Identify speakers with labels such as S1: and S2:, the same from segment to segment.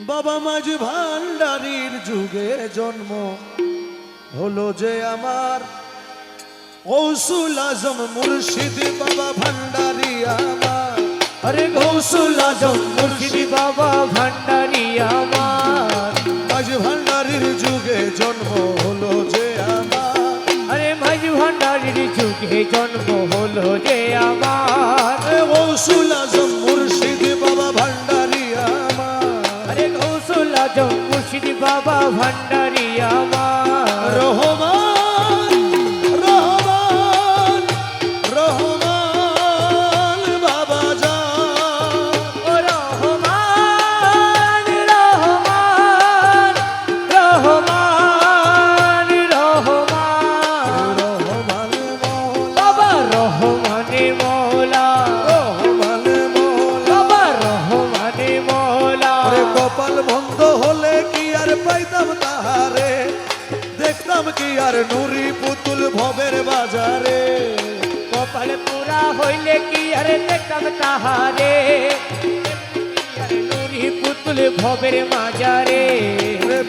S1: বাবা মাঝ ভান্ডারির যুগে জন্ম। হলো যে আমার ঔসুল আজম মুর্শিদ বাবা ভান্ডারি আমার।
S2: আরে গৌসুল আজম মুর্শিদি বাবা ভান্ডারি আমার আর
S1: নুরি পুতুল ভবের বাজারে।
S2: কপাল পুরা হইলে কি আরে দেখতাম তাহারে? নুরি পুতুল ভবের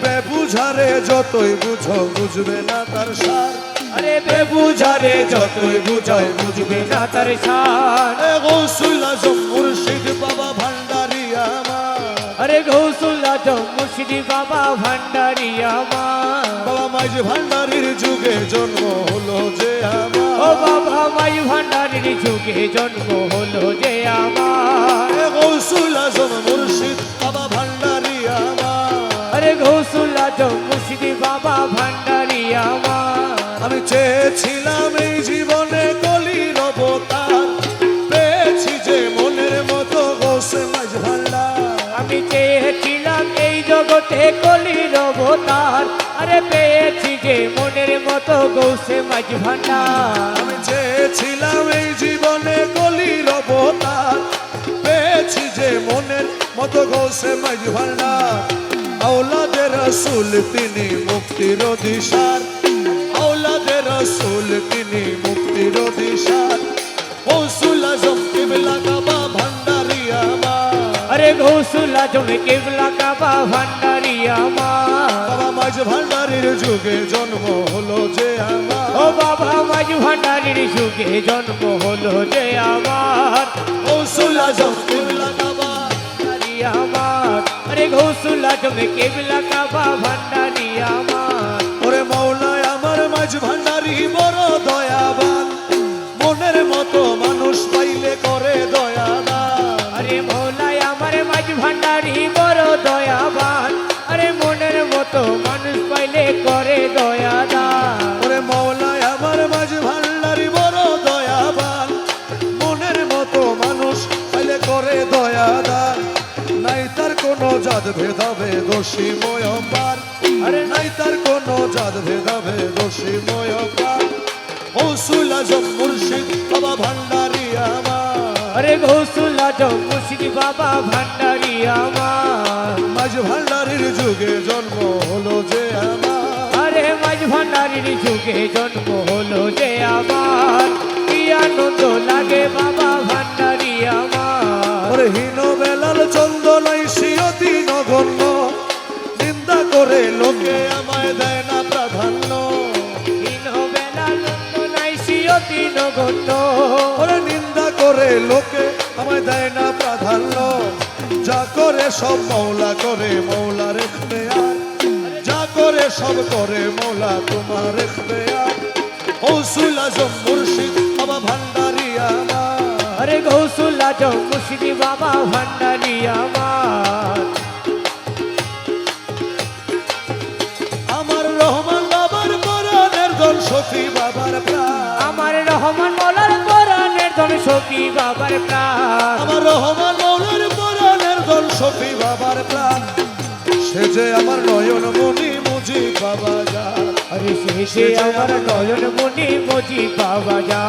S1: বেবুঝারে যতই বুঝো বুঝবে না তার সার।
S2: আরে বেবুঝারে যতই বুঝবে না তার
S1: গৌসুল আজম মুর্শিদ বাবা ভান্ডারি আমার।
S2: আরে গৌসুল আজম মুর্শিদি বাবা ভান্ডারি আমার।
S1: বাবা ভান্ডারির যুগে জন্ম হলো যে আমার।
S2: ও বাবা মাই ভান্ডারির যুগে জন্ম হলো যে আমার।
S1: গৌসুল আজম মুর্শিদ বাবা ভান্ডারি আমার।
S2: আরে গৌসুল আজম মুর্শিদি বাবা ভান্ডারি আমার।
S1: আমি চেয়েছিলাম এই জীবনে কলির অবতার। পেয়েছি যে মনের মতো গোসে মাঝ ভান্ডার।
S2: আমি চেয়েছিলাম এই জগতে কলির অবতার আরে পেয়েছি যে মনের মতো গৌসে মাঝ ভান্ডার।
S1: আমি চেয়েছিলাম এই জীবনে কলির অবতার। পেয়েছি যে মনের মতো গোসে মাঝ ভান্ডার। আওলাদের রসুল তিনি মুক্তির দিশার আওলাদের রসুল তিনি মুক্তির দিশার কৌশুল আজম কিবলা কাবা ভান্ডারি আমার।
S2: আরে গৌসুল আজম কেবলা কাবা ভান্ডারি আমার।
S1: মাঝ ভান্ডারির যুগে জন্ম হলো যে আমার।
S2: ও বাবা মাঝ ভান্ডারির যুগে জন্ম হলো যে আমার।
S1: কৌশুল আজম কিবলা কাবা।
S2: ভান্ডারি আমার। আরে আজম কেবলা কাবা ভান্ডারি আমার।
S1: ওরে মৌলায় আমার মাঝ ভান্ডারি বড় দয়াবান। মনের মতো মানুষ পাইলে করে দয়াদান।
S2: আরে মৌলাই আমার মাঝ ভান্ডারি করে
S1: দয়াদান নাই তার কোনো জাত ভেদাবে দোষী ময়ম্বার। আরে নাই তার কোনো জাত ভেদাবে দোষী ময়ম্বার। কৌশুল আজম মুর্শিদ বাবা ভান্ডারি আমার।
S2: আরে গৌসুল আজম মুর্শিদি বাবা ভান্ডারি আমার।
S1: মাঝ ভান্ডারির যুগে জন্ম হলো যে আমার।
S2: আরে মাঝ ভান্ডারির যুগে জন্ম হলো যে আমার। কি আনন্দ
S1: লোকে আমায় দেয় না প্রাধান্য। ওরে নিন্দা করে লোকে আমায় দেয় না প্রাধান্য। যা করে সব মৌলা করে মৌলা রেখবে আর যা করে সব করে মৌলা তোমার রেখবে আর কৌশুল আজম মুর্শিদ বাবা ভান্ডারি আমার।
S2: আরে গৌসুল আজম মুর্শিদি বাবা ভান্ডারি আমার।
S1: পরাণের সফি বাবার প্রাণ।
S2: আমার রহমান মোলার কোরআনের ধন সখী বাবার প্রাণ।
S1: আমার রহমান মৌলার পরাণের দল সফি বাবার প্রাণ। সে যে আমার নয়ন মনি মুজি বাবা যা
S2: আরে শেষে আমার নয়ন মনি মজি বাবা যা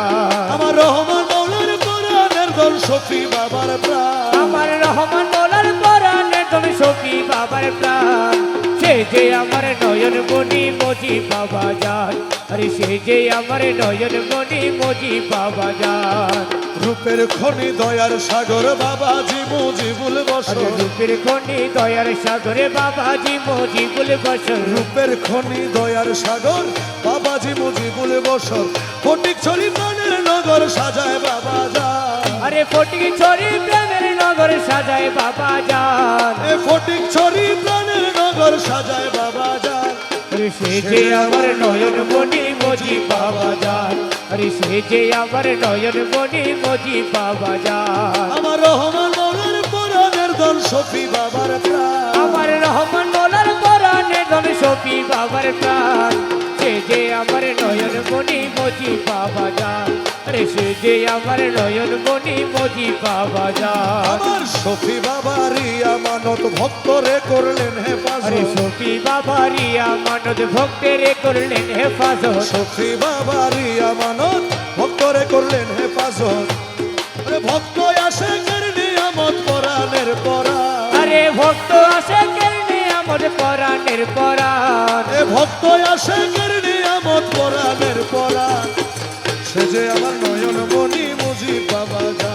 S1: আমার রহমান মৌলার পরাণের দল সফি বাবার প্রাণ।
S2: আমার রহমান মোলার কোরআনের ধন সখী বাবার প্রাণ। সে যে আমার নয়ন মনি মজি বাবা যান আরে সে যে আমার নয়ন মনি মজি বাবা যান
S1: রূপের খনি দয়ার সাগর বাবাজি মুজিবুল বসর
S2: আরে রূপের খনি দয়ার সাগরে বাবাজি মজিবুল বসর
S1: রূপের খনি দয়ার সাগর বাবা জি বাবাজি মুজিবুল বসর ফটিক ছড়ি প্রাণের নগর সাজায় বাবা যান
S2: আরে ফটিক ছড়ি প্রেমের নগর সাজায় বাবা যান
S1: এ ফটিক ছড়ি প্রাণের নগর সাজায় বাবা যান
S2: আরে সে যে আমার নয়ন মনি মজি বাবা যান আরে সে যে আমার নয়ন মনি মজি বাবা যান
S1: আমার রহমান মৌলার পরাণের দল সফি বাবার প্রাণ।
S2: আমার রহমান মোলার পরাণে ধন সপি বাবার প্রাণ। সে যে আমার নয়ন মনি মজি বাবা সে যে আমার নয়ন মনি মজি বাবা যান
S1: আমার সফি আমানত ভক্তরে করলেন
S2: আরে
S1: হেফাজত
S2: সপি বাবারিয়া মানদ ভক্তের করলেন হেফাজত।
S1: সফি বাবারই আমানত ভক্তরে করলেন হেফাজত। আরে ভক্ত আসে নিয়ামত পরাণের পরা?
S2: আরে ভক্ত আসে আমার পরাণের পরাণ
S1: এ ভক্ত আসে নিয়ামত পরাণের পরা? সে যে আমার নয়ন মনি মুজি পাওয়া যা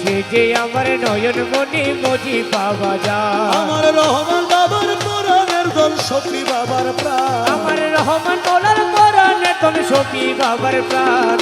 S2: সে যে আমার নয়ন মনি মজি বাবা যান
S1: আমার রহমান বাবার পরাণের দল সফি বাবার প্রাণ।
S2: আমার রহমান বলার তুমি সপি বাবার প্রাণ।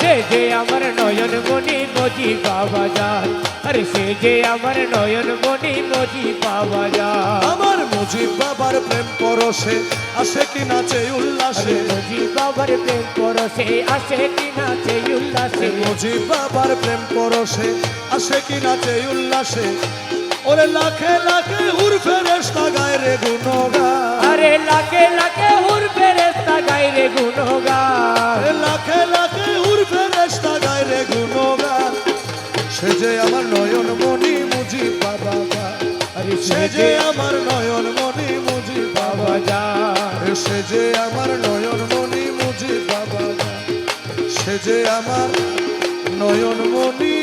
S2: সে যে আমার নয়ন মনি মজি বাবা যান আরে সে যে আমার নয়ন মনি মজি বাবা যান
S1: আমার মুজিব বাবার প্রেম পরশে আসে কি নাচে উল্লাসে?
S2: মজি বাবার প্রেম পরশে আসে কি নাচে উল্লাসে?
S1: মুজিব বাবার প্রেম পরশে আসে কি নাচে উল্লাসে? ওরে লাখে লাখে হুর ফেরেস্তা গায় রে গুণগান।
S2: আরে লাখে লাখে হুর ফেরেস্তা গাইরে গুণগান।
S1: আরে লাখে লাখে হুর ফেরেস্তা গায় রে গুণগান। সে যে আমার নয়ন মনি মুজিব বাবা।
S2: আরে
S1: সে যে আমার নয়ন মনি মুজিব বাবা
S2: যান
S1: সে যে আমার নয়ন মনি মুজিব বাবা। সে যে আমার নয়ন মনি